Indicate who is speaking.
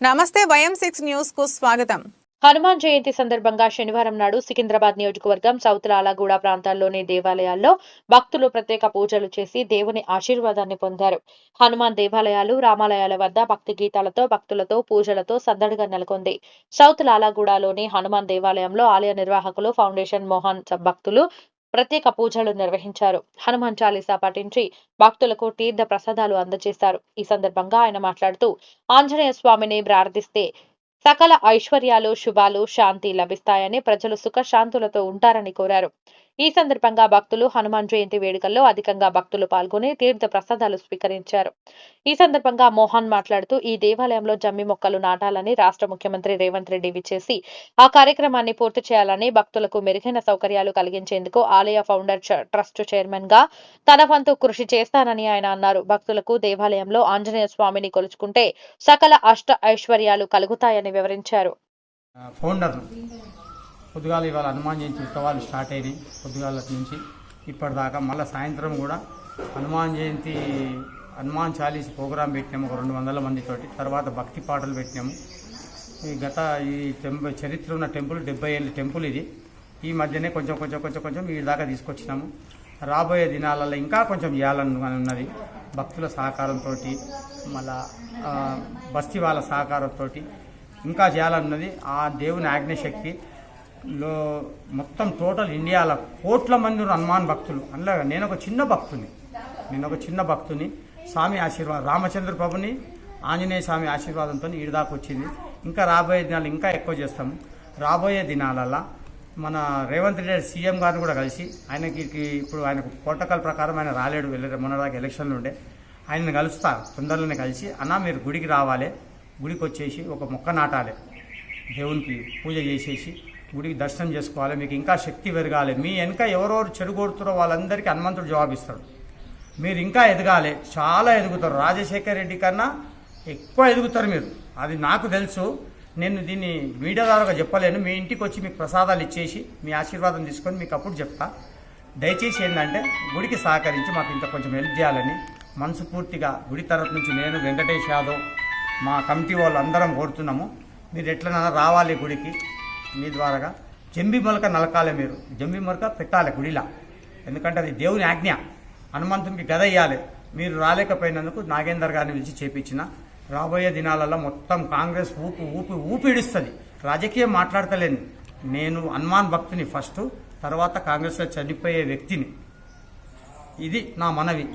Speaker 1: నమస్తే వయం సిక్స్ న్యూస్కు స్వాగతం.
Speaker 2: హనుమాన్ జయంతి సందర్భంగా శనివారం నాడు సికింద్రాబాద్ నియోజకవర్గం సౌత్ లాలాగూడ ప్రాంతాల్లోని దేవాలయాల్లో భక్తులు ప్రత్యేక పూజలు చేసి దేవుని ఆశీర్వాదాన్ని పొందారు. హనుమాన్ దేవాలయాలు రామాలయాల వద్ద భక్తి గీతాలతో భక్తులతో పూజలతో సందడిగా నెలకొంది. సౌత్ లాలాగూడలోని హనుమాన్ దేవాలయంలో ఆలయ నిర్వాహకులు ఫౌండేషన్ మోహన్ భక్తులు ప్రత్యేక పూజలు నిర్వహించారు. హనుమాన్ చాలీసా పఠించి భక్తులకు తీర్థ ప్రసాదాలు అందజేశారు. ఈ సందర్భంగా ఆయన మాట్లాడుతూ ఆంజనేయ స్వామిని ప్రార్థిస్తే సకల ఐశ్వర్యాలు శుభాలు శాంతి లభిస్తాయని ప్రజలు సుఖ శాంతులతో ఉంటారని కోరారు. ఈ సందర్భంగా భక్తులు హనుమాన్ జయంతి వేడుకల్లో అధికంగా భక్తులు పాల్గొని తీర్థ ప్రసాదాలు స్వీకరించారు. ఈ సందర్భంగా మోహన్ మాట్లాడుతూ ఈ దేవాలయంలో జమ్మి మొక్కలు నాటాలని రాష్ట్ర ముఖ్యమంత్రి రేవంత్ రెడ్డి విచ్చేసి ఆ కార్యక్రమాన్ని పూర్తి చేయాలని భక్తులకు మెరుగైన సౌకర్యాలు కలిగించేందుకు ఆలయ ఫౌండర్ ట్రస్ట్ చైర్మన్గా తన వంతు కృషి చేస్తానని ఆయన అన్నారు. భక్తులకు దేవాలయంలో ఆంజనేయ స్వామిని కొలుచుకుంటే సకల అష్ట ఐశ్వర్యాలు కలుగుతాయని వివరించారు.
Speaker 3: ఫౌండర్ పొద్దుగాల ఇవాళ హనుమాన్ జయంతి ఉత్సవాలు స్టార్ట్ అయినాయి. పొద్దుగాల నుంచి ఇప్పటిదాకా మళ్ళీ సాయంత్రం కూడా హనుమాన్ జయంతి హనుమాన్ చాలీస్ ప్రోగ్రాం పెట్టినాము ఒక రెండు వందల మందితోటి. తర్వాత భక్తి పాటలు పెట్టినాము. ఈ గత ఈ టెంపుల్ చరిత్ర ఉన్న టెంపుల్ డెబ్బై ఏళ్ళ టెంపుల్ ఇది. ఈ మధ్యనే కొంచెం కొంచెం కొంచెం కొంచెం ఈ దాకా తీసుకొచ్చినాము. రాబోయే దినాలలో ఇంకా కొంచెం చేయాలని ఉన్నది. భక్తుల సహకారంతో మళ్ళా బస్తీ వాళ్ళ సహకారంతో ఇంకా చేయాలన్నది ఆ దేవుని ఆజ్ఞశక్తి లో మొత్తం టోటల్ ఇండియాలో కోట్ల మంది హనుమాన్ భక్తులు. అందులో నేను ఒక చిన్న భక్తుని. నేను ఒక చిన్న భక్తుని. స్వామి ఆశీర్వాదం రామచంద్ర ప్రభుని ఆంజనేయ స్వామి ఆశీర్వాదంతో ఈడు దాకా వచ్చింది. ఇంకా రాబోయే దినాలు ఇంకా ఎక్కువ చేస్తాము. రాబోయే దినాలల్లా మన రేవంత్ రెడ్డి సీఎం గారిని కూడా కలిసి ఆయనకి ఇప్పుడు ఆయనకు ప్రోటోకాల్ ప్రకారం ఆయన రాలేడు వెళ్ళే మొన్నదాకా ఎలక్షన్లు ఉండే. ఆయనను కలుస్తా తొందరలోనే కలిసి అన్న మీరు గుడికి రావాలి. గుడికి వచ్చేసి ఒక మొక్క నాటాలి. దేవునికి పూజ చేసేసి గుడికి దర్శనం చేసుకోవాలి. మీకు ఇంకా శక్తి పెరగాలి. మీ వెనక ఎవరెవరు చెడుగొడుతారో వాళ్ళందరికీ హనుమంతుడు జవాబిస్తాడు మీరు ఇంకా ఎదగాలి. చాలా ఎదుగుతారు. రాజశేఖర్ రెడ్డి కన్నా ఎక్కువ ఎదుగుతారు మీరు. అది నాకు తెలుసు. నేను దీన్ని మీడియా ద్వారా చెప్పలేను. మీ ఇంటికి వచ్చి మీకు ప్రసాదాలు ఇచ్చేసి మీ ఆశీర్వాదం తీసుకొని మీకు అప్పుడు చెప్తా. దయచేసి ఏంటంటే గుడికి సహకరించి మాకు ఇంత కొంచెం హెల్ప్ చేయాలని మనస్ఫూర్తిగా గుడి తరఫు నుంచి నేను వెంకటేష్ యాదవ్ మా కమిటీ వాళ్ళు అందరం కోరుతున్నాము. మీరు ఎట్లనైనా రావాలి గుడికి మీ ద్వారాగా. జంబి మొలక నలకాలి మీరు. జంబి మొలక పెట్టాలి గుడిలా. ఎందుకంటే అది దేవుని ఆజ్ఞ. హనుమంతునికి గద ఇయ్యాలి. మీరు రాలేకపోయినందుకు నాగేందర్ గారిని పిలిచి చేపించిన. రాబోయే దినాలలో మొత్తం కాంగ్రెస్ ఊపి ఊపి ఊపిడిస్తుంది. రాజకీయం మాట్లాడతలేను. నేను హనుమాన్ భక్తుని ఫస్ట్ తర్వాత కాంగ్రెస్లో చనిపోయే వ్యక్తిని. ఇది నా మనవి.